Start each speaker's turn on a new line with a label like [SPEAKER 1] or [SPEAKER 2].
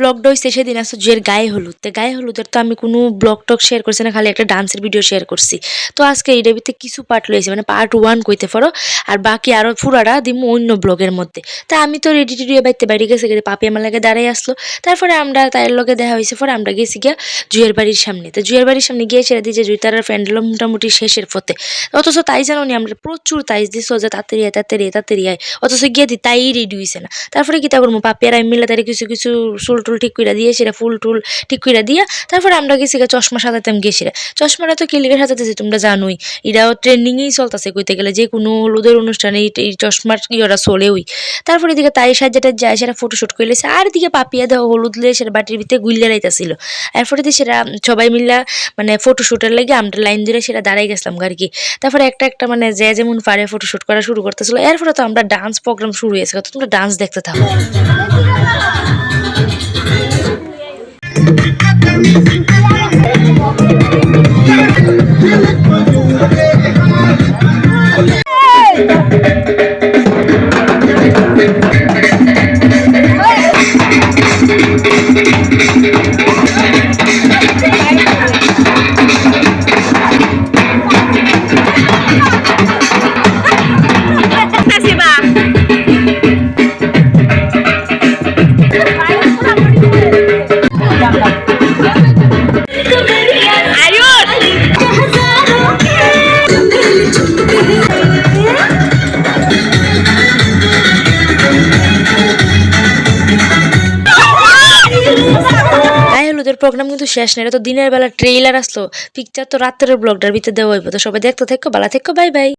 [SPEAKER 1] ব্লগটা হয়েছে সেদিন আসলে জুয়ের গায়ে হলুদ। তো গায়ে হলুদের তো আমি কোনো ব্লগ টক শেয়ার করছি না, খালি একটা ডান্সের ভিডিও শেয়ার করছি। তো আজকে এই ভিতরে কিছু পার্ট লইছে মানে পার্ট ওয়ান কইতে পারো, আর বাকি আরও পুরাটা দিমু অন্য ব্লগের মধ্যে। তা আমি তো রেডি টেডি বাড়িতে বাড়ি গেছে গেছে পাপি আমার লাগে দাঁড়াই আসলো। তারপরে আমরা তার লগে দেখা হয়েছে পরে আমরা গেছি গিয়া জুয়ের বাড়ির সামনে। তো জুয়ের বাড়ির সামনে গিয়ে ছেড়ে দিয়েছে জুই, তার ফ্রেন্ড হলো মোটামুটি শেষের পথে। অথচ তাই জানো নি, আমরা প্রচুর তাইজ দিস যে তাড়াতাড়ি আয় তাড়াতাড়ি আয় তাড়াতাড়ি আয়। অথচ গিয়ে দি তাই রেডি হয়েছে না। তারপরে কি তা করব, পাপি আর আমি মিলে তার কিছু কিছু টুল ঠিক করে দিয়ে সেটা ফুল টুল ঠিক করে দিয়া, তারপরে আমরা গেছি চশমা সাজাতাম গেছি চশমাটা তো কিলিকে সাজাতেছি, তোমরা জানোই। এটাও ট্রেন্ডিংয়েই চলতেছে কইতে গেলে, যে কোনো হলুদের অনুষ্ঠানে এই চশমার ইয়েটা চলেওই। তারপরে এদিকে তাই সাজাটা যায় সেটা ফটোশুট করে লেছে, আর এদিকে পাপিয়া দেওয়া হলুদ লে সেটা বাটির ভিতরে গুইলে লাইতাছিল এরপরে দিয়ে সেটা সবাই মিল্লা মানে ফটোশুটের লাগে আমরা লাইন ধরে সেটা দাঁড়াই গেছিলাম আর কি। তারপরে একটা একটা মানে যে যেমন পারে ফটোশুট করা শুরু করতেছিল। এরপরে তো আমরা ডান্স প্রোগ্রাম শুরু হয়েছে তোমরা ডান্স দেখতে থাকো। গায়ে হলুদের প্রোগ্রাম কিন্তু শেষ নেই। এটা তো দিনের বেলা ট্রেইলার আসলো। পিকচার তো রাত্রের ব্লগটার ভিতরে দেওয়া হইব। তো সবাই দেখতে থাকো বালা থাকো বাই বাই